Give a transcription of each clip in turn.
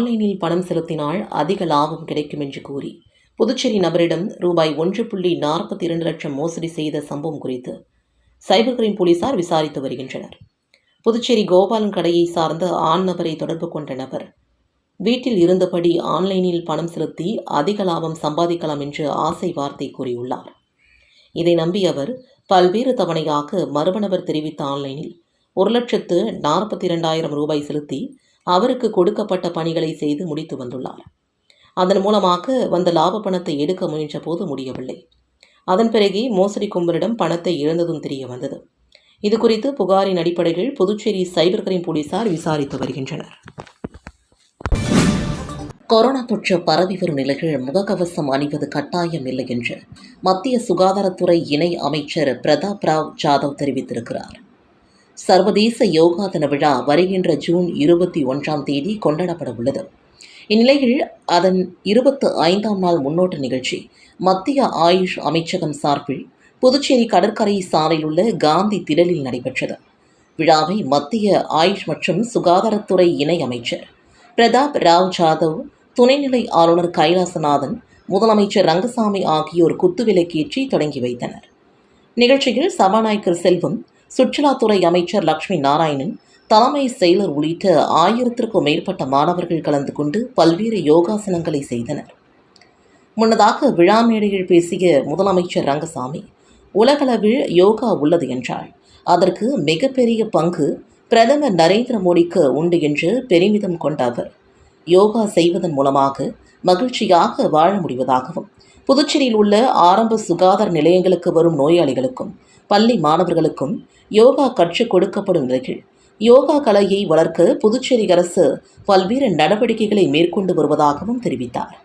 ஆன்லைனில் பணம் செலுத்தினால் அதிக லாபம் கிடைக்கும் என்று கூறி புதுச்சேரி நபரிடம் ரூபாய் ஒன்று புள்ளி நாற்பத்தி இரண்டு லட்சம் மோசடி செய்த சம்பவம் குறித்து சைபர் கிரைம் போலீசார் விசாரித்து வருகின்றனர். புதுச்சேரி கோபாலன் கடையை சார்ந்த ஆண் நபரை தொடர்பு கொண்ட நபர் வீட்டில் இருந்தபடி ஆன்லைனில் பணம் செலுத்தி அதிக லாபம் சம்பாதிக்கலாம் என்று ஆசை வார்த்தை கூறியுள்ளார். இதை நம்பி அவர் பல்வேறு தவணையாக மர்ம நபர் தெரிவித்த ஆன்லைனில் ஒரு லட்சத்து நாற்பத்தி இரண்டாயிரம் ரூபாய் செலுத்தி அவருக்கு கொடுக்கப்பட்ட பணிகளை செய்து முடித்து வந்துள்ளார். அதன் மூலமாக வந்த லாப பணத்தை எடுக்க முயன்ற போது முடியவில்லை. அதன் பிறகே மோசடி கும்பலிடம் பணத்தை இழந்ததும் தெரிய வந்தது. இது குறித்து புகாரின் அடிப்படையில் புதுச்சேரி சைபர் கிரைம் போலீசார் விசாரித்து வருகின்றனர். கொரோனா தொற்று பரவி வரும் நிலையில் முகக்கவசம் அணிவது கட்டாயம் இல்லை என்று மத்திய சுகாதாரத்துறை இணை அமைச்சர் பிரதாப் ராவ் ஜாதவ் தெரிவித்திருக்கிறார். சர்வதேச யோகா தின விழா வருகின்ற ஜூன் இருபத்தி ஒன்றாம் தேதி கொண்டாடப்பட உள்ளது. இந்நிலையில் அதன் இருபத்து ஐந்தாம் நாள் முன்னோட்ட நிகழ்ச்சி மத்திய ஆயுஷ் அமைச்சகம் சார்பில் புதுச்சேரி கடற்கரை சாலையில் உள்ள காந்தி திடலில் நடைபெற்றது. விழாவை மத்திய ஆயுஷ் மற்றும் சுகாதாரத்துறை இணை அமைச்சர் பிரதாப் ராவ் ஜாதவ் துணைநிலை ஆளுநர் கைலாசநாதன் முதலமைச்சர் ரங்கசாமி ஆகியோர் குத்துவிலக்கேற்றி தொடங்கி வைத்தனர். நிகழ்ச்சியில் சபாநாயகர் செல்வம் சுற்றுலாத்துறை அமைச்சர் லக்ஷ்மி நாராயணன் தலைமை செயலர் உள்ளிட்ட ஆயிரத்திற்கும் மேற்பட்ட மாணவர்கள் கலந்து கொண்டு பல்வேறு யோகாசனங்களை செய்தனர். முன்னதாக விழா மேடையில் பேசிய முதலமைச்சர் ரங்கசாமி உலகளவில் யோகா உள்ளது என்றால் அதற்கு மிகப்பெரிய பங்கு பிரதமர் நரேந்திர மோடிக்கு உண்டு என்று பெருமிதம் கொண்ட அவர் யோகா செய்வதன் மூலமாக மகிழ்ச்சியாக வாழ முடிவதாகவும் புதுச்சேரியில் உள்ள ஆரம்ப சுகாதார நிலையங்களுக்கு வரும் நோயாளிகளுக்கும் பள்ளி மாணவர்களுக்கும் யோகா கற்றுக் கொடுக்கப்படும் நிலையில் யோகா கலையை வளர்க்க புதுச்சேரி அரசு பல்வேறு நடவடிக்கைகளை மேற்கொண்டு வருவதாகவும் தெரிவித்தார்.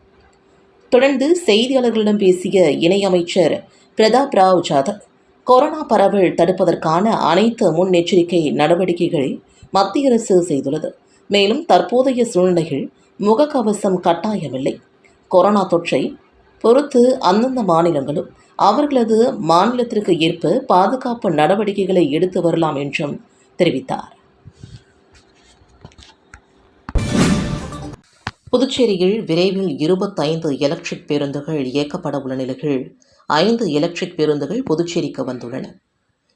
தொடர்ந்து செய்தியாளர்களிடம் பேசிய இணையமைச்சர் பிரதாப் ராவ் ஜாதவ் கொரோனா பரவல் தடுப்பதற்கான அனைத்து முன்னெச்சரிக்கை நடவடிக்கைகளை மத்திய அரசு செய்துள்ளது. மேலும் தற்போதைய சூழ்நிலையில் முகக்கவசம் கட்டாயமில்லை. கொரோனா தொற்றை பொறுத்து அந்தந்த மாநிலங்களும் அவர்களது மாநிலத்திற்கு ஏற்ப பாதுகாப்பு நடவடிக்கைகளை எடுத்து வரலாம் என்றும் தெரிவித்தார். புதுச்சேரியில் விரைவில் இருபத்தைந்து எலக்ட்ரிக் பேருந்துகள் இயக்கப்பட உள்ள நிலையில் ஐந்து எலக்ட்ரிக் பேருந்துகள் புதுச்சேரிக்கு வந்துள்ளன.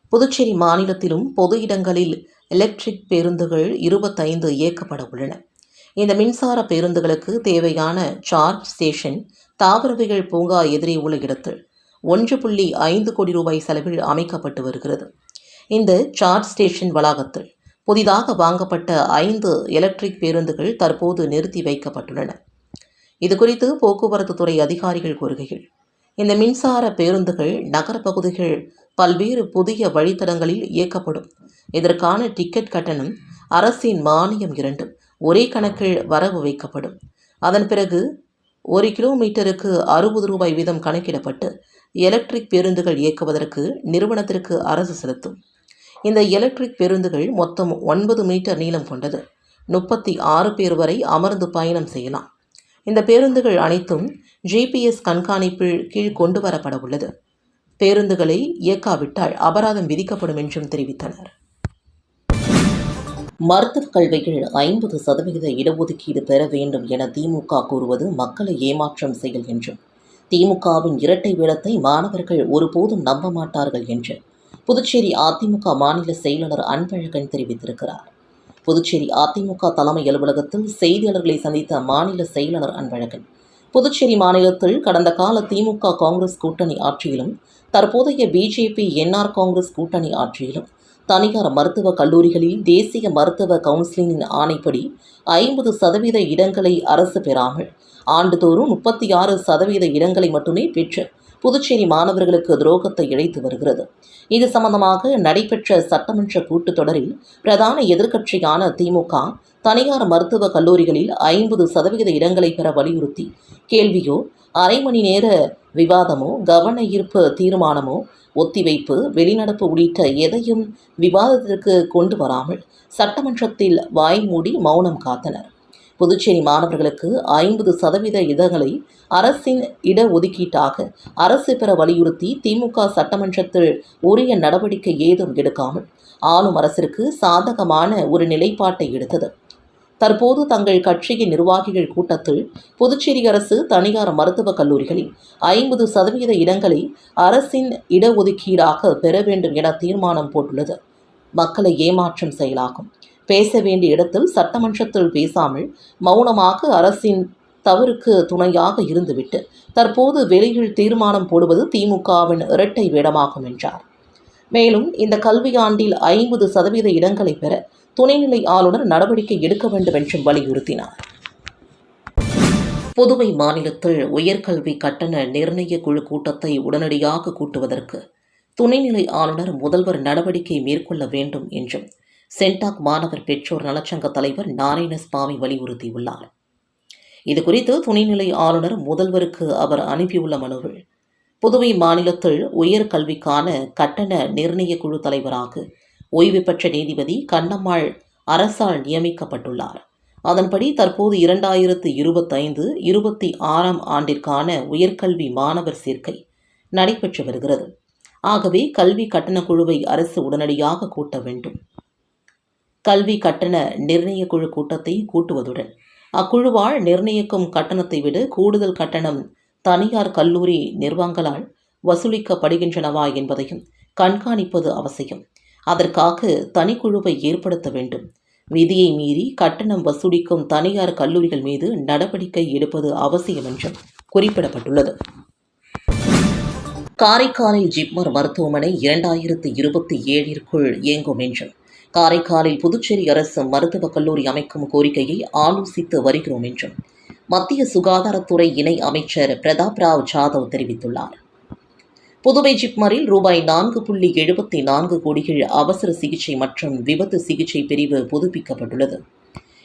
புதுச்சேரி மாநிலத்திலும் பொது இடங்களில் எலக்ட்ரிக் பேருந்துகள் இருபத்தைந்து இயக்கப்பட உள்ளன. இந்த மின்சார பேருந்துகளுக்கு தேவையான சார்ஜ் ஸ்டேஷன் தாவரவியல் பூங்கா எதிரே உள்ள இடத்தில் ஒன்று புள்ளி ஐந்து கோடி ரூபாய் செலவில் அமைக்கப்பட்டு வருகிறது. இந்த சார்ஜ் ஸ்டேஷன் வளாகத்தில் புதிதாக வாங்கப்பட்ட ஐந்து எலக்ட்ரிக் பேருந்துகள் தற்போது நிறுத்தி வைக்கப்பட்டுள்ளன. இதுகுறித்து போக்குவரத்து துறை அதிகாரிகள் கூறுகையில் இந்த மின்சார பேருந்துகள் நகர பகுதிகள் பல்வேறு புதிய வழித்தடங்களில் இயக்கப்படும். இதற்கான டிக்கெட் கட்டணம் அரசின் மானியம் இரண்டும் ஒரே கணக்கில் வரவு வைக்கப்படும். அதன் பிறகு ஒரு கிலோமீட்டருக்கு அறுபது ரூபாய் வீதம் கணக்கிடப்பட்டு எலக்ட்ரிக் பேருந்துகள் இயக்குவதற்கு நிறுவனத்திற்கு அரசு செலுத்தும். இந்த எலக்ட்ரிக் பேருந்துகள் மொத்தம் ஒன்பது மீட்டர் நீளம் கொண்டது. முப்பத்தி ஆறு பேர் வரை அமர்ந்து பயணம் செய்யலாம். இந்த பேருந்துகள் அனைத்தும் ஜிபிஎஸ் கண்காணிப்பில் கீழ் கொண்டு வரப்பட உள்ளது. பேருந்துகளை இயக்காவிட்டால் அபராதம் விதிக்கப்படும் என்றும் தெரிவித்தனர். மருத்துவக் கல்வியில் ஐம்பது சதவிகித இடஒதுக்கீடு பெற வேண்டும் என திமுக கூறுவது மக்களை ஏமாற்றம் செயல் என்றும் திமுகவின் இரட்டை வேடத்தை மாணவர்கள் ஒருபோதும் நம்ப மாட்டார்கள் என்று புதுச்சேரி அதிமுக மாநில செயலாளர் அன்பழகன் தெரிவித்திருக்கிறார். புதுச்சேரி அதிமுக தலைமை அலுவலகத்தில் செய்தியாளர்களை சந்தித்த மாநில செயலாளர் அன்பழகன் புதுச்சேரி மாநிலத்தில் கடந்த கால திமுக காங்கிரஸ் கூட்டணி ஆட்சியிலும் தற்போதைய பிஜேபி என்ஆர் காங்கிரஸ் கூட்டணி ஆட்சியிலும் தனியார் மருத்துவக் கல்லூரிகளில் தேசிய மருத்துவ கவுன்சிலின் ஆணைப்படி ஐம்பது சதவீத இடங்களை அரசு பெறாமல் ஆண்டுதோறும் முப்பத்தி ஆறு சதவீத இடங்களை மட்டுமே பெற்று புதுச்சேரி மாணவர்களுக்கு துரோகத்தை இழைத்து வருகிறது. இது சம்பந்தமாக நடைபெற்ற சட்டமன்ற கூட்டத்தொடரில் பிரதான எதிர்க்கட்சியான திமுக தனியார் மருத்துவக் கல்லூரிகளில் ஐம்பது சதவிகித இடங்களை பெற வலியுறுத்தி கேள்வியோ அரை மணி நேர விவாதமோ கவன ஈர்ப்பு தீர்மானமோ ஒத்திவைப்பு வெளிநடப்பு உள்ளிட்ட எதையும் விவாதத்திற்கு கொண்டு வராமல் சட்டமன்றத்தில் வாய்மூடி மௌனம் காத்தனர். புதுச்சேரி மாணவர்களுக்கு ஐம்பது சதவீத இடங்களை அரசின் இடஒதுக்கீட்டாக அரசு பெற வலியுறுத்தி திமுக சட்டமன்றத்தில் உரிய நடவடிக்கை ஏதும் எடுக்காமல் ஆளும் அரசிற்கு சாதகமான ஒரு நிலைப்பாட்டை எடுத்தது. தற்போது தங்கள் கட்சியின் நிர்வாகிகள் கூட்டத்தில் புதுச்சேரி அரசு தனியார் மருத்துவக் கல்லூரிகளில் ஐம்பது சதவீத இடங்களை அரசின் இடஒதுக்கீடாக பெற வேண்டும் என தீர்மானம் போட்டுள்ளது. மக்களை ஏமாற்றும் செயலாகும். பேச வேண்டிய இடத்தில் சட்டமன்றத்தில் பேசாமல் மௌனமாக அரசின் தவறுக்கு துணையாக இருந்துவிட்டு தற்போது வெளியில் தீர்மானம் போடுவது திமுகவின் இரட்டை வேடமாகும் என்றார். மேலும் இந்த கல்வியாண்டில் ஐம்பது சதவீத இடங்களை பெற துணைநிலை ஆளுநர் நடவடிக்கை எடுக்க வேண்டும் என்றும் வலியுறுத்தினார். புதுவை மாநிலத்தில் உயர்கல்வி கட்டண நிர்ணய குழு கூட்டத்தை உடனடியாக கூட்டுவதற்கு துணைநிலை ஆளுநர் முதல்வர் நடவடிக்கை மேற்கொள்ள வேண்டும் என்றும் சென்டாக் மாணவர் பெற்றோர் நலச்சங்க தலைவர் நாராயணசுவாமி வலியுறுத்தியுள்ளார். இதுகுறித்து துணைநிலை ஆளுநர் முதல்வருக்கு அவர் அனுப்பியுள்ள மனுவில் புதுவை மாநிலத்தில் உயர்கல்விக்கான கட்டண நிர்ணய குழு தலைவராக ஓய்வு பெற்ற நீதிபதி கண்ணம்மாள் அரசால் நியமிக்கப்பட்டுள்ளார். அதன்படி தற்போது இரண்டாயிரத்து இருபத்தைந்து இருபத்தி ஆறாம் ஆண்டிற்கான உயர்கல்வி மாணவர் சேர்க்கை நடைபெற்று வருகிறது. ஆகவே கல்வி கட்டண குழுவை அரசு உடனடியாக கூட்ட வேண்டும். கல்வி கட்டண நிர்ணய குழு கூட்டத்தை கூட்டுவதுடன் அக்குழுவால் நிர்ணயிக்கும் கட்டணத்தை விட கூடுதல் கட்டணம் தனியார் கல்லூரி நிர்வாகங்களால் வசூலிக்கப்படுகின்றனவா என்பதையும் கண்காணிப்பது அவசியம். அதற்காக தனிக்குழுவை ஏற்படுத்த வேண்டும். விதியை மீறி கட்டணம் வசூலிக்கும் தனியார் கல்லூரிகள் மீது நடவடிக்கை எடுப்பது அவசியம் என்றும் குறிப்பிடப்பட்டுள்ளது. காரைக்காலில் ஜிப்மர் மருத்துவமனை இரண்டாயிரத்து இருபத்தி ஏழிற்குள் இயங்கும் என்றும் காரைக்காலில் புதுச்சேரி அரசு மருத்துவக் கல்லூரி அமைக்கும் கோரிக்கையை ஆலோசித்து வருகிறோம் என்றும் மத்திய சுகாதாரத்துறை இணை அமைச்சர் பிரதாப் ராவ் ஜாதவ் தெரிவித்துள்ளார். புதுவை ஜிப்மரில் ரூபாய் நான்கு புள்ளி எழுபத்தி நான்கு கோடிகள் அவசர சிகிச்சை மற்றும் விபத்து சிகிச்சை பிரிவு புதுப்பிக்கப்பட்டுள்ளது.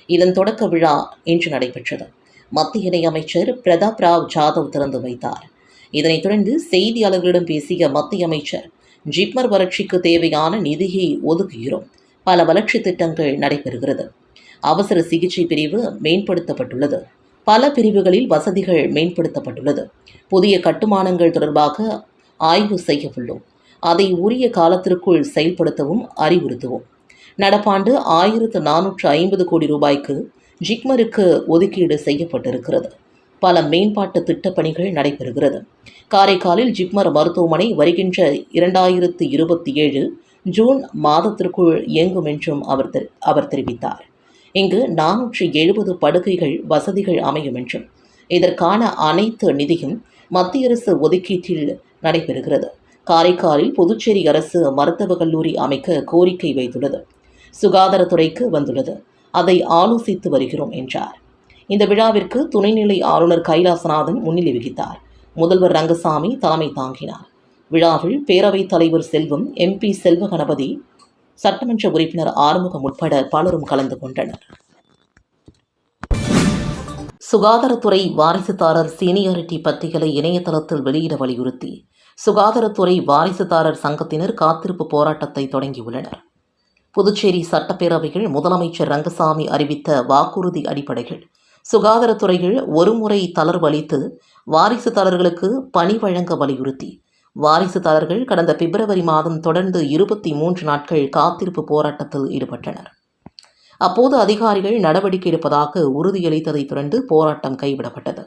இதன் தொடக்க விழா இன்று நடைபெற்றது. மத்திய இணையமைச்சர் பிரதாப் ராவ் ஜாதவ் திறந்து வைத்தார். இதனைத் தொடர்ந்து செய்தியாளர்களிடம் பேசிய மத்திய அமைச்சர் ஜிப்மர் வளர்ச்சிக்கு தேவையான நிதியை ஒதுக்குகிறோம். பல வளர்ச்சி திட்டங்கள் நடைபெறுகிறது. அவசர சிகிச்சை பிரிவு மேம்படுத்தப்பட்டுள்ளது. பல பிரிவுகளில் வசதிகள் மேம்படுத்தப்பட்டுள்ளது. புதிய கட்டுமானங்கள் தொடர்பாக ஆய்வு செய்ய உள்ளோம் அதை உரிய காலத்திற்குள் செயல்படுத்தவும் அறிவுறுத்துவோம். நடப்பாண்டு ஆயிரத்து நானூற்று ஐம்பது கோடி ரூபாய்க்கு ஜிக்மருக்கு ஒதுக்கீடு செய்யப்பட்டிருக்கிறது. பல மேம்பாட்டு திட்டப்பணிகள் நடைபெறுகிறது. காரைக்காலில் ஜிப்மர் மருத்துவமனை வருகின்ற இரண்டாயிரத்து இருபத்தி ஏழு ஜூன் மாதத்திற்குள் இயங்கும் என்றும் அவர் தெரி- அவர் தெரிவித்தார். இங்கு நானூற்று எழுபது படுக்கைகள் வசதிகள் அமையும் என்றும் இதற்கான அனைத்து நிதியும் மத்திய அரசு ஒதுக்கீட்டில் நடைபெறுகிறது. காரைக்காலில் புதுச்சேரி அரசு மருத்துவக் கல்லூரி அமைக்க கோரிக்கை வைத்துள்ளது. சுகாதாரத்துறைக்கு வந்துள்ளது. அதை ஆலோசித்து வருகிறோம் என்றார். இந்த விழாவிற்கு துணைநிலை ஆளுநர் கைலாசநாதன் முன்னிலை வகித்தார். முதல்வர் ரங்கசாமி தலைமை தாங்கினார். விழாவில் பேரவைத் தலைவர் செல்வம் எம்பி செல்வ கணபதி சட்டமன்ற உறுப்பினர் ஆறுமுகம் உட்பட பலரும் கலந்து கொண்டனர். சுகாதாரத்துறை வாரிசுதாரர் சீனியாரிட்டி பட்டியலை இணையதளத்தில் வெளியிட வலியுறுத்தி சுகாதாரத்துறை வாரிசுதாரர் சங்கத்தினர் காத்திருப்பு போராட்டத்தை தொடங்கியுள்ளனர். புதுச்சேரி சட்டப்பேரவையில் முதலமைச்சர் ரங்கசாமி அறிவித்த வாக்குறுதி அடிப்படையில் சுகாதாரத்துறையில் ஒருமுறை தளர்வளித்து வாரிசுதாரர்களுக்கு பணி வழங்க வலியுறுத்தி வாரிசுதாரர்கள் கடந்த பிப்ரவரி மாதம் தொடர்ந்து இருபத்தி மூன்று நாட்கள் காத்திருப்பு போராட்டத்தில் ஈடுபட்டனர். அப்போது அதிகாரிகள் நடவடிக்கை எடுப்பதாக உறுதியளித்ததைத் தொடர்ந்து போராட்டம் கைவிடப்பட்டது.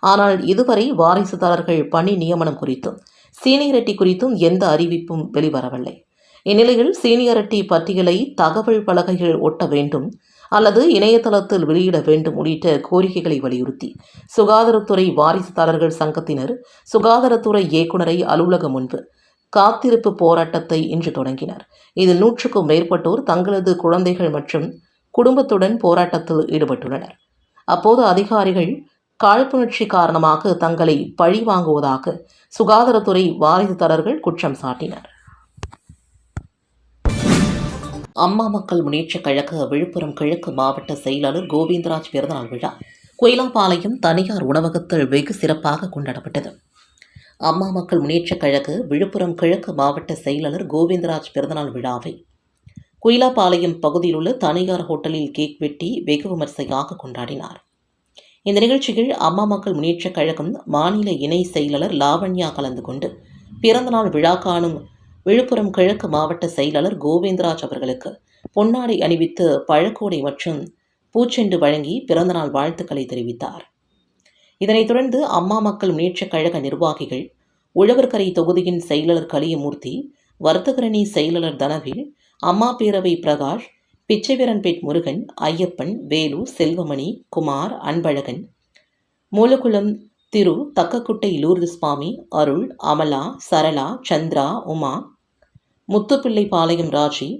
ஆனால் இதுவரை வாரிசுதாரர்கள் பணி நியமனம் குறித்தும் சீனியரெட்டி குறித்தும் எந்த அறிவிப்பும் வெளிவரவில்லை. இந்நிலையில் சீனியரிட்டி பட்டியலை தகவல் பலகைகள் ஒட்ட வேண்டும் அல்லது இணையதளத்தில் வெளியிட வேண்டும் உள்ளிட்ட கோரிக்கைகளை வலியுறுத்தி சுகாதாரத்துறை வாரிசுதாரர்கள் சங்கத்தினர் சுகாதாரத்துறை இயக்குநரை அலுவலகம் முன்பு காத்திருப்பு போராட்டத்தை இன்று தொடங்கினர். இதில் நூற்றுக்கும் மேற்பட்டோர் தங்களது குழந்தைகள் மற்றும் குடும்பத்துடன் போராட்டத்தில் ஈடுபட்டுள்ளனர். அப்போது அதிகாரிகள் காழ்ப்புணர்ச்சி காரணமாக தங்களை பழி வாங்குவதாக சுகாதாரத்துறை வாரிசுதாரர்கள் குற்றம் சாட்டினர். அம்மா மக்கள் முன்னேற்றக் கழக விழுப்புரம் கிழக்கு மாவட்ட செயலாளர் கோவிந்தராஜ் பிறந்தநாள் விழா குயிலாப்பாளையம் தனியார் உணவகத்தில் வெகு சிறப்பாக கொண்டாடப்பட்டது. அம்மா மக்கள் முன்னேற்றக் கழக விழுப்புரம் கிழக்கு மாவட்ட செயலாளர் கோவிந்தராஜ் பிறந்தநாள் விழாவை குயிலாப்பாளையம் பகுதியில் உள்ள தனியார் ஹோட்டலில் கேக் வெட்டி வெகு விமர்சையாக கொண்டாடினார். இந்த நிகழ்ச்சியில் அம்மா மக்கள் முன்னேற்றக் கழகம் மாநில இணை செயலாளர் லாவண்யா கலந்து கொண்டு பிறந்தநாள் விழா காணும் விழுப்புரம் கிழக்கு மாவட்ட செயலாளர் கோவிந்தராஜ் அவர்களுக்கு பொன்னாடை அணிவித்து பழக்கோடை மற்றும் பூச்செண்டு வழங்கி பிறந்தநாள் வாழ்த்துக்களை தெரிவித்தார். இதனைத் தொடர்ந்து அம்மா மக்கள் முன்னேற்றக் கழக நிர்வாகிகள் உழவர்கரை தொகுதியின் செயலாளர் கலியமூர்த்தி வர்த்தகரணி செயலாளர் தனவில் அம்மா பேரவை பிரகாஷ் பிச்சைவீரன்பேட் முருகன் ஐயப்பன் வேலு செல்வமணி குமார் அன்பழகன் மூலகுளம் திரு தக்கக்குட்டை லூர்து சுவாமி அருள் அமலா சரளா சந்திரா உமா முத்துப்பிள்ளை பாளையம் ராஜி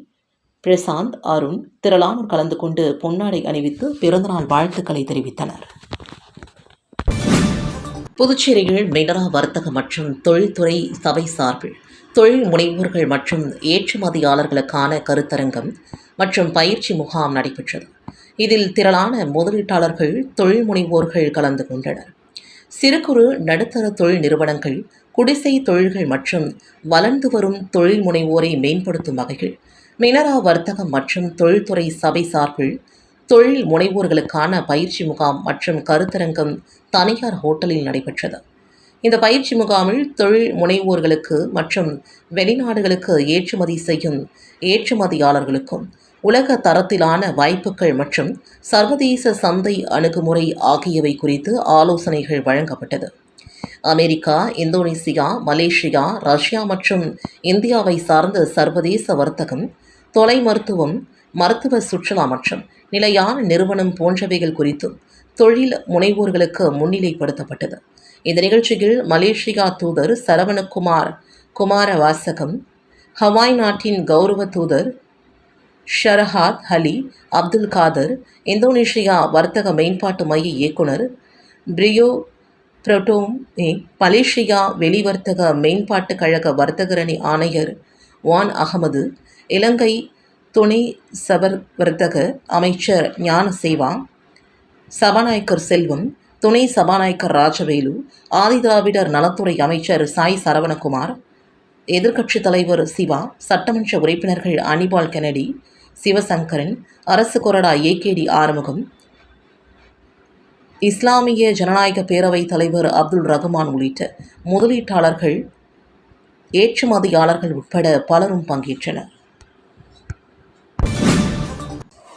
பிரசாந்த் அருண் திரளானோர் கலந்து கொண்டு பொன்னாடை அணிவித்து பிறந்தநாள் வாழ்த்துக்களை தெரிவித்தனர். புதுச்சேரியில் மினரா வர்த்தக மற்றும் தொழில்துறை சபை சார்பில் தொழில் முனைவோர்கள் மற்றும் ஏற்றுமதியாளர்களுக்கான கருத்தரங்கம் மற்றும் பயிற்சி முகாம் நடைபெற்றது. இதில் திரளான முதலீட்டாளர்கள் தொழில் முனைவோர்கள் கலந்து கொண்டனர். சிறு குறு நடுத்தர தொழில் நிறுவனங்கள் குடிசை தொழில்கள் மற்றும் வளர்ந்து வரும் தொழில் முனைவோரை மேம்படுத்தும் வகையில் மினரா வர்த்தகம் மற்றும் தொழில்துறை சபை சார்பில் தொழில் முனைவோர்களுக்கான பயிற்சி முகாம் மற்றும் கருத்தரங்கம் தனியார் ஹோட்டலில் நடைபெற்றது. இந்த பயிற்சி முகாமில் தொழில் முனைவோர்களுக்கு மற்றும் வெளிநாடுகளுக்கு ஏற்றுமதி செய்யும் ஏற்றுமதியாளர்களுக்கும் உலக தரத்திலான வாய்ப்புகள் மற்றும் சர்வதேச சந்தை அணுகுமுறை ஆகியவை குறித்து ஆலோசனைகள் வழங்கப்பட்டது. அமெரிக்கா இந்தோனேசியா மலேசியா ரஷ்யா மற்றும் இந்தியாவை சார்ந்த சர்வதேச வர்த்தகம் தொலை மருத்துவம் மருத்துவ சுற்றுலா மற்றும் நிலையான நிறுவனம் போன்றவைகள் குறித்தும் தொழில் முனைவோர்களுக்கு முன்னிலைப்படுத்தப்பட்டது. இந்த நிகழ்ச்சியில் மலேசியா தூதர் சரவணகுமார் குமார வாசகம் ஹவாய் நாட்டின் கௌரவ தூதர் ஷரஹாத் அலி அப்துல் காதர் இந்தோனேஷியா வர்த்தக மேம்பாட்டு மைய இயக்குனர் பிரியோ புரோட்டோமே மலேசியா வெளிவர்த்தக மேம்பாட்டுக் கழக வர்த்தகரணி ஆணையர் வான் அகமது இலங்கை துணை சபர் வர்த்தக அமைச்சர் ஞானசேவா சபாநாயகர் செல்வம் துணை சபாநாயகர் ராஜவேலு ஆதிதிராவிடர் நலத்துறை அமைச்சர் சாய் சரவணகுமார் எதிர்க்கட்சித் தலைவர் சிவா சட்டமன்ற உறுப்பினர்கள் அனிபால் கெனடி சிவசங்கரன் அரசு கொறடா ஏகேடி ஆறுமுகம் இஸ்லாமிய ஜனநாயக பேரவைத் தலைவர் அப்துல் ரகுமான் உள்ளிட்ட முதலீட்டாளர்கள் ஏற்றுமதியாளர்கள் உட்பட பலரும் பங்கேற்றனர்.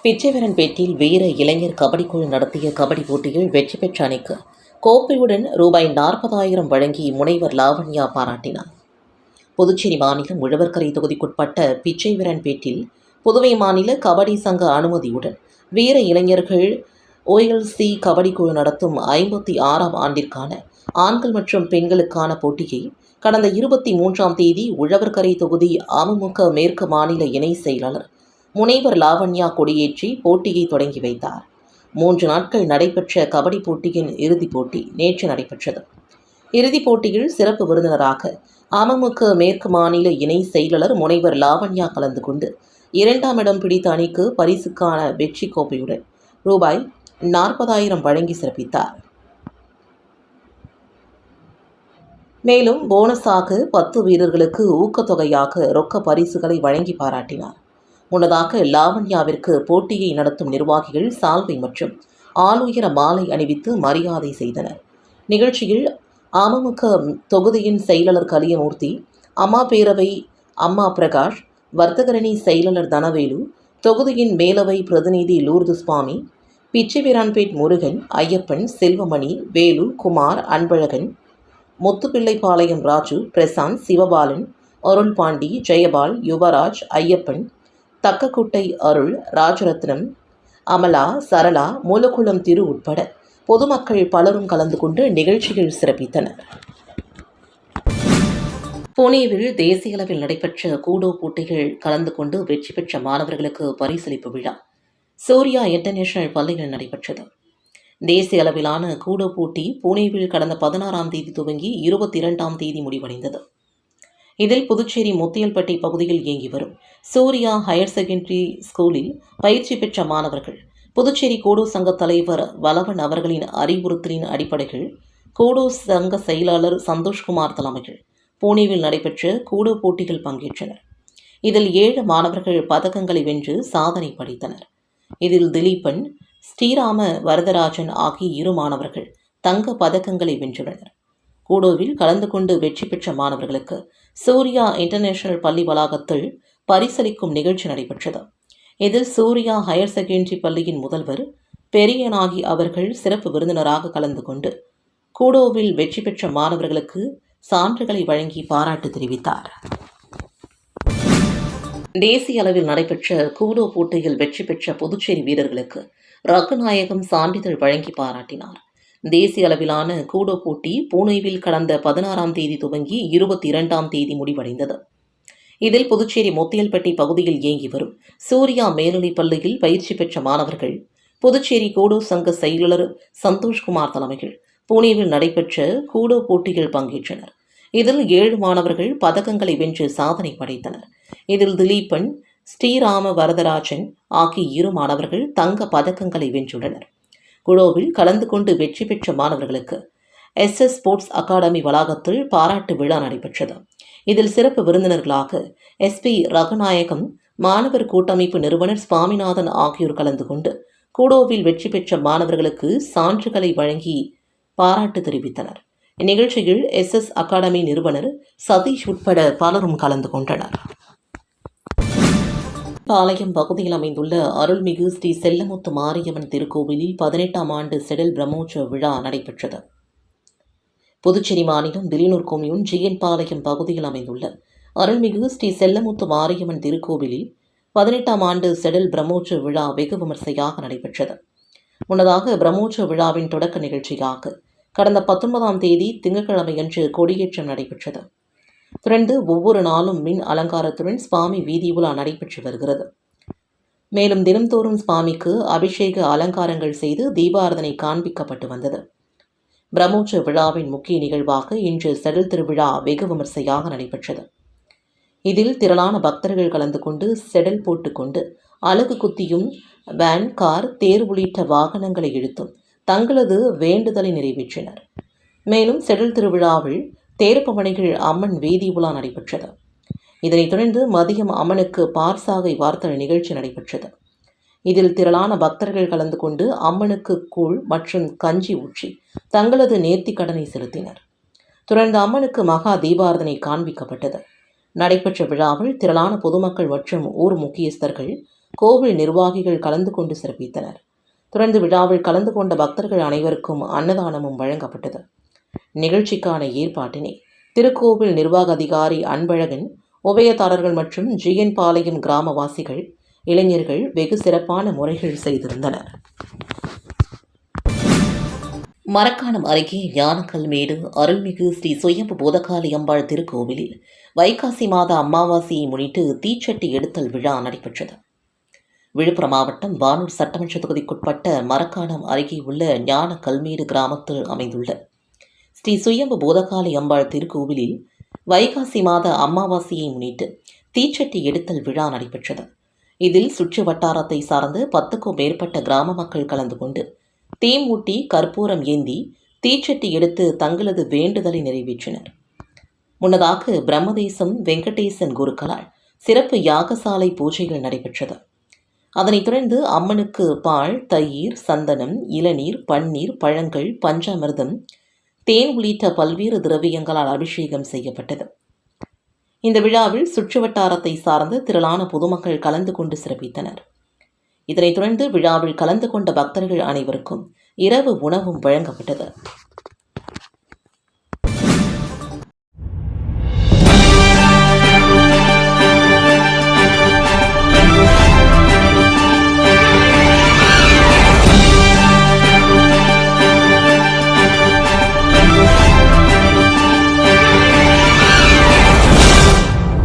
பிச்சைவரன்பேட்டில் வீர இளைஞர் கபடி குழு நடத்திய கபடி போட்டியில் வெற்றி பெற்ற அணிக்கு கோப்பையுடன் ரூபாய் நாற்பதாயிரம் வழங்கி முனைவர் லாவண்யா பாராட்டினார். புதுச்சேரி மாநிலம் உழவர்கரை தொகுதிக்குட்பட்ட பிச்சைவரன்பேட்டில் புதுவை மாநில கபடி சங்க அனுமதியுடன் வீர இளைஞர்கள் ஓஎல்சி கபடி குழு நடத்தும் ஐம்பத்தி ஆறாம் ஆண்டிற்கான ஆண்கள் மற்றும் பெண்களுக்கான போட்டியை கடந்த இருபத்தி மூன்றாம் தேதி உழவர்கரை தொகுதி அமமுக மேற்கு மாநில இணை செயலாளர் முனைவர் லாவண்யா கொடியேற்றி போட்டியை தொடங்கி வைத்தார். மூன்று நாட்கள் நடைபெற்ற கபடி போட்டியின் இறுதிப் போட்டி நேற்று நடைபெற்றது. இறுதிப் போட்டியில் சிறப்பு விருந்தினராக அமமுக மேற்கு மாநில இணை செயலாளர் முனைவர் லாவண்யா கலந்து கொண்டு இரண்டாம் இடம் பிடித்த அணிக்கு பரிசுக்கான வெற்றி கோப்பையுடன் ரூபாய் நாற்பதாயிரம் வழங்கி சிறப்பித்தார். மேலும் போனஸாக பத்து வீரர்களுக்கு ஊக்கத்தொகையாக ரொக்க பரிசுகளை வழங்கி பாராட்டினார். முன்னதாக லாவண்யாவிற்கு போட்டியை நடத்தும் நிர்வாகிகள் சால்வை மற்றும் ஆளுயர மாலை அணிவித்து மரியாதை செய்தனர். நிகழ்ச்சியில் அமமுக தொகுதியின் செயலாளர் கலியமூர்த்தி அம்மா பேரவை அம்மா பிரகாஷ் வர்த்தகரணி செயலாளர் தனவேலு தொகுதியின் மேலவை பிரதிநிதி லூர்து சுவாமி பிச்சைவீரான்பேட் முருகன் ஐயப்பன் செல்வமணி வேலு குமார் அன்பழகன் முத்துப்பிள்ளைப்பாளையம் ராஜு பிரசாந்த் சிவபாலன் அருள் பாண்டி ஜெயபால் யுவராஜ் ஐயப்பன் தக்கக்குட்டை அருள் ராஜரத்னம் அமலா சரளா மூலக்குளம் திரு உட்பட பொதுமக்கள் பலரும் கலந்து கொண்டு நிகழ்ச்சிகள் சிறப்பித்தனர். புனேவில் தேசிய அளவில் நடைபெற்ற கூடோ போட்டிகள் கலந்து கொண்டு வெற்றி பெற்ற மாணவர்களுக்கு பரிசளிப்பு விழா. சூர்யா இன்டர்நேஷனல் பள்ளியில் நடைபெற்றது. தேசிய அளவிலான கூடோ போட்டி புனேவில் கடந்த பதினாறாம் தேதி துவங்கி இருபத்தி இரண்டாம் தேதி முடிவடைந்தது. இதில் புதுச்சேரி முத்தியல்பட்டி பகுதியில் இயங்கி வரும். சூர்யா ஹையர் செகண்டரி ஸ்கூலில் பயிற்சி பெற்ற மாணவர்கள் புதுச்சேரி கூடோ சங்க தலைவர் வலவன் அவர்களின் அறிவுறுத்தலின் அடிப்படையில் கூடோ சங்க செயலாளர் சந்தோஷ்குமார் தலைமையில் புனேவில் நடைபெற்ற கூடோ போட்டிகள் பங்கேற்றனர். இதில் ஏழு மாணவர்கள் பதக்கங்களை வென்று சாதனை படைத்தனர். இதில் திலீபன் ஸ்ரீராம வரதராஜன் ஆகிய இரு மாணவர்கள் தங்க பதக்கங்களை வென்றுள்ளனர். கூடோவில் கலந்து கொண்டு வெற்றி பெற்ற மாணவர்களுக்கு சூர்யா இன்டர்நேஷனல் பள்ளி வளாகத்தில் பரிசளிக்கும் நிகழ்ச்சி நடைபெற்றது. இதில் சூர்யா ஹையர் செகண்டரி பள்ளியின் முதல்வர் பெரியனாகி அவர்கள் சிறப்பு விருந்தினராக கலந்து கொண்டு கூடோவில் வெற்றி பெற்ற மாணவர்களுக்கு சான்றுகளை வழங்கி பாராட்டு தெரிவித்தார். தேசிய அளவில் நடைபெற்ற கூடோ போட்டியில் வெற்றி பெற்ற புதுச்சேரி வீரர்களுக்கு ரகுநாயகம் சான்றிதழ் வழங்கி பாராட்டினார். தேசிய அளவிலான கூடோ போட்டி பூனேவில் கடந்த பதினாறாம் தேதி துவங்கி இருபத்தி இரண்டாம் தேதி முடிவடைந்தது. இதில் புதுச்சேரி மொத்தியல்பட்டி பகுதியில் இயங்கி வரும் சூர்யா மேல்நிலைப் பள்ளியில் பயிற்சி பெற்ற மாணவர்கள் புதுச்சேரி கூடோ சங்க செயலாளர் சந்தோஷ்குமார் தலைமையில் புனேவில் நடைபெற்ற கூடோ போட்டியில் பங்கேற்றனர். இதில் ஏழு மாணவர்கள் பதக்கங்களை வென்று சாதனை படைத்தனர். இதில் திலீபன் ஸ்ரீராம வரதராஜன் ஆகிய இரு மாணவர்கள் தங்க பதக்கங்களை வென்றுள்ளனர். குழுவில் கலந்து கொண்டு வெற்றி பெற்ற மாணவர்களுக்கு எஸ் எஸ் ஸ்போர்ட்ஸ் அகாடமி வளாகத்தில் பாராட்டு விழா நடைபெற்றது. இதில் சிறப்பு விருந்தினர்களாக எஸ்பி ரகுநாயகம் மாணவர் கூட்டமைப்பு நிறுவனர் சுவாமிநாதன் ஆகியோர் கலந்து கொண்டு கூடோவில் வெற்றி பெற்ற மாணவர்களுக்கு சான்றுகளை வழங்கி பாராட்டு தெரிவித்தனர். இந்நிகழ்ச்சியில் எஸ் எஸ் அகாடமி நிறுவனர் சதீஷ் உட்பட பலரும் கலந்து கொண்டனர். பாளையம் பகுதியில் அமைந்துள்ள அருள்மிகு ஸ்ரீ செல்லமுத்து மாரியம்மன் திருக்கோவிலில் பதினெட்டாம் ஆண்டு செடல் பிரம்மோற்சவ விழா நடைபெற்றது. புதுச்சேரி மாநிலம் வில்லியனூர் கொம்யூன் ஜிஎன் பாளையம் பகுதியில் அமைந்துள்ள அருள்மிகு ஸ்ரீ செல்லமுத்து மாரியம்மன் திருக்கோவிலில் பதினெட்டாம் ஆண்டு செடல் பிரம்மோற்சவ விழா வெகு விமர்சையாக நடைபெற்றது. முன்னதாக பிரம்மோற்சவ விழாவின் தொடக்க நிகழ்ச்சியாக கடந்த பத்தொன்பதாம் தேதி திங்கட்கிழமையன்று கொடியேற்றம் நடைபெற்றது. திரண்டு ஒவ்வொரு நாளும் மின் அலங்காரத்துடன் சுவாமி வீதி உலா நடைபெற்று வருகிறது. மேலும் தினம்தோறும் சுவாமிக்கு அபிஷேக அலங்காரங்கள் செய்து தீபாரதனை காண்பிக்கப்பட்டு வந்தது. பிரம்மோற்ச விழாவின் முக்கிய நிகழ்வாக இன்று செடல் திருவிழா வெகு விமர்சையாக நடைபெற்றது. இதில் திரளான பக்தர்கள் கலந்து கொண்டு செடல் போட்டுக்கொண்டு அழகு குத்தியும் வேன் கார் தேர் உள்ளிட்ட வாகனங்களை இழுத்தும் தங்களது வேண்டுதலை நிறைவேற்றினர். மேலும் செடல் திருவிழாவில் தேர்ப்பவனைகள் அம்மன் வீதி உலா நடைபெற்றது. இதனைத் தொடர்ந்து மதியம் அம்மனுக்கு பார்சாகை வார்த்தல் நிகழ்ச்சி நடைபெற்றது. இதில் திரளான பக்தர்கள் கலந்து கொண்டு அம்மனுக்கு கூழ் மற்றும் கஞ்சி ஊற்றி தங்களது நேர்த்தி கடனை செலுத்தினர். தொடர்ந்து அம்மனுக்கு மகா தீபாரதனை காண்பிக்கப்பட்டது. நடைபெற்ற விழாவில் திரளான பொதுமக்கள் மற்றும் ஊர் முக்கியஸ்தர்கள் கோவில் நிர்வாகிகள் கலந்து கொண்டு சிறப்பித்தனர். தொடர்ந்து விழாவில் கலந்து கொண்ட பக்தர்கள் அனைவருக்கும் அன்னதானமும் வழங்கப்பட்டது. நிகழ்ச்சிக்கான ஏற்பாட்டினை திருக்கோவில் நிர்வாக அதிகாரி அன்பழகன் உபயதாரர்கள் மற்றும் ஜிஎன் பாளையம் கிராமவாசிகள் இளைஞர்கள் வெகு சிறப்பான முறைகள் செய்திருந்தனர். மரக்காணம் அருகே ஞானக்கல்மேடு அருள்மிகு ஸ்ரீ சுயம்பு போதகாலி அம்பாள் திருக்கோவிலில் வைகாசி மாத அமாவாசையை முன்னிட்டு தீச்சட்டி எடுத்தல் விழா நடைபெற்றது. விழுப்புரம் மாவட்டம் வானூர் சட்டமன்ற தொகுதிக்குட்பட்ட மரக்காணம் அருகே உள்ள ஞான கல்மேடு கிராமத்தில் அமைந்துள்ள ஸ்ரீ சுயம்பு போதகாளி அம்பாள் திருக்கோவிலில் வைகாசி மாத அமாவாசையை முன்னிட்டு தீச்சட்டி எடுத்தல் விழா நடைபெற்றது. இதில் சுற்று வட்டாரத்தை சார்ந்து பத்துக்கும் மேற்பட்ட கிராம மக்கள் கலந்து கொண்டு தீமூட்டி கற்பூரம் ஏந்தி தீச்சட்டி எடுத்து தங்களது வேண்டுதலை நிறைவேற்றினர். முன்னதாக பிரம்மதேசம் வெங்கடேசன் குருக்களால் சிறப்பு யாகசாலை பூஜைகள் நடைபெற்றது. அதனைத் தொடர்ந்து அம்மனுக்கு பால் தயிர் சந்தனம் இளநீர் பன்னீர் பழங்கள் பஞ்சாமிர்தம் தேன் உள்ளிட்ட பல்வேறு திரவியங்களால் அபிஷேகம் செய்யப்பட்டது. இந்த விழாவில் சுற்றுவட்டாரத்தை சார்ந்த திரளான பொதுமக்கள் கலந்து கொண்டு சிறப்பித்தனர். இதனைத் தொடர்ந்து விழாவில் கலந்து கொண்ட பக்தர்கள் அனைவருக்கும் இரவு உணவும் வழங்கப்பட்டது.